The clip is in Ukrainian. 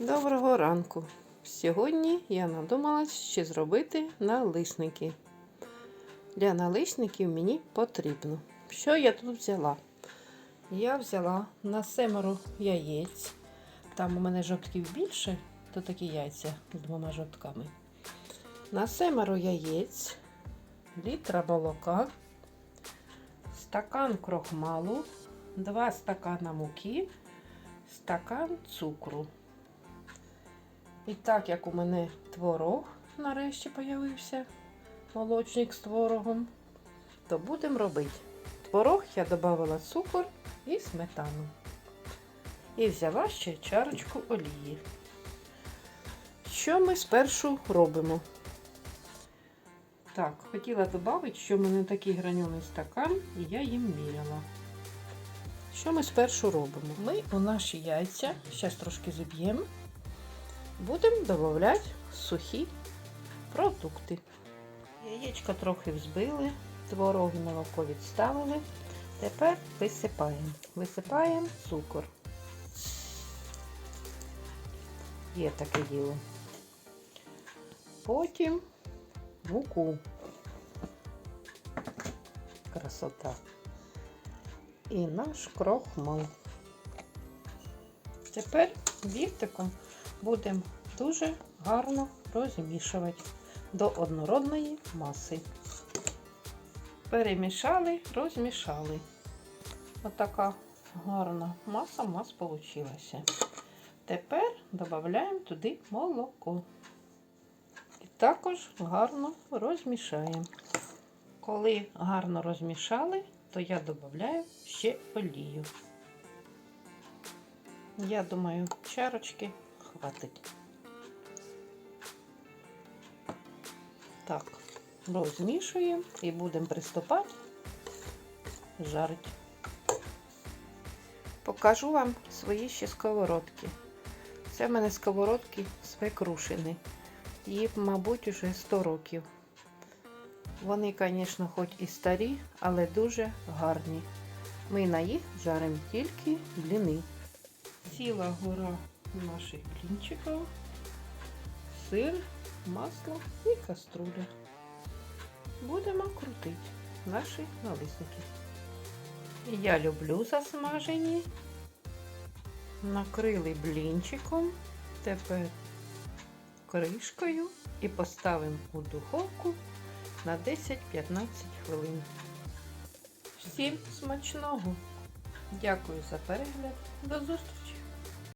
Доброго ранку! Сьогодні я надумалась ще зробити налисники. Для налисників мені потрібно. Що я тут взяла? Я взяла на семеро яєць. Там у мене жовтків більше, то такі яйця з двома жовтками. На семеро яєць, літра молока, стакан крохмалу, два стакана муки, стакан цукру. І так як у мене творог нарешті появився, молочник з творогом, то будемо робити. Творог я додала цукор і сметану. І взяла ще чарочку олії. Що ми спершу робимо? Так, хотіла додати, що в мене такий граньоний стакан, і я їм міряла. Що ми спершу робимо? Ми у наші яйця, зараз трошки зіб'ємо, будемо додавати сухі продукти. Яєчко трохи взбили, творог і молоко відставили. Тепер висипаємо. Висипаємо цукор. Є таке діло. Потім муку. Красота. І наш крохмал. Тепер віртиком будемо дуже гарно розмішувати до однородної маси. Перемішали, розмішали. Отака гарна маса у нас вийшла. Тепер додаємо туди молоко. І також гарно розмішаємо. Коли гарно розмішали, то я додаю ще олію. Я думаю, чарочки хватить. Так, розмішуємо і будемо приступати жарити. Покажу вам свої ще сковородки. Це в мене сковородки свекрушини. Їй, мабуть, уже 100 років. Вони, звісно, хоч і старі, але дуже гарні. Ми на їх жаримо тільки бліни. Ціла гора наших блінчиків, сир, масло і каструля. Будемо крутити наші налисники. Я люблю засмажені. Накрили блінчиком, тепер кришкою і поставимо у духовку на 10-15 хвилин. Всім смачного! Дякую за перегляд. До зустрічі!